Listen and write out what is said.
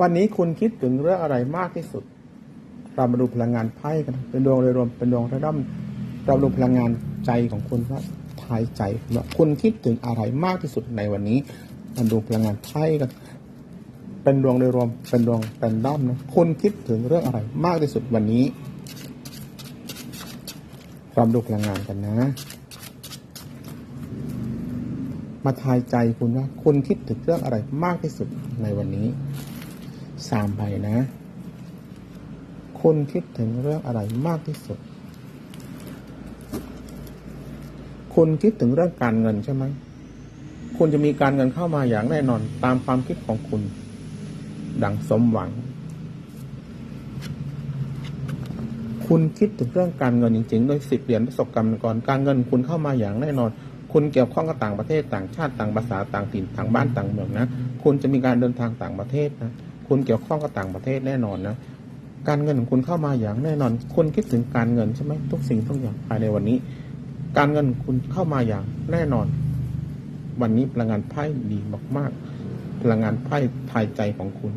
วันนี้คุณคิดถึงเรื่องอะไรมากที่สุด เรามาดูพลังงานไพ่กัน เป็นดวงโดยรวม เป็นดวงระดับเราดูพลังงานใจของคุณว่าทายใจว่าคุณคิดถึงอะไรมากที่สุดในวันนี้มาดูพลังงานไพ่กัน เป็นดวงโดยรวม เป็นดวงเป็นด้อมนะ คุณคิดถึงเรื่องอะไรมากที่สุดวันนี้เรามาดูพลังงานกันนะมาทายใจคุณว่าคุณคิดถึงเรื่องอะไรมากที่สุดในวันนี้ สามใบนะ คุณคิดถึงเรื่องอะไรมากที่สุด คุณคิดถึงเรื่องการเงินใช่ไหม คุณจะมีการเงินเข้ามาอย่างแน่นอนตามความคิดของคุณ ดังสมหวัง คุณคิดถึงเรื่องการเงินจริงๆ โดยสิบเหรียญประสบกรรมก่อนการเงินคุณเข้ามาอย่างแน่นอนคุณเกี่ยวข้องกับต่างประเทศต่างชาติต่างภาษาต่างถิ่นต่างบ้านต่างเมืองนะ คุณจะมีการเดินทางต่างประเทศนะ คุณเกี่ยวข้องกับต่างประเทศแน่นอนนะการเงินของคุณเข้ามาอย่างแน่นอน คุณคิดถึงการเงินใช่ไหมทุกสิ่งทุกอย่างภายในวันนี้ การเงินคุณเข้ามาอย่างแน่นอน วันนี้พลังงานไพ่ดีมากๆพลังงานไพ่ทายใจของคุณ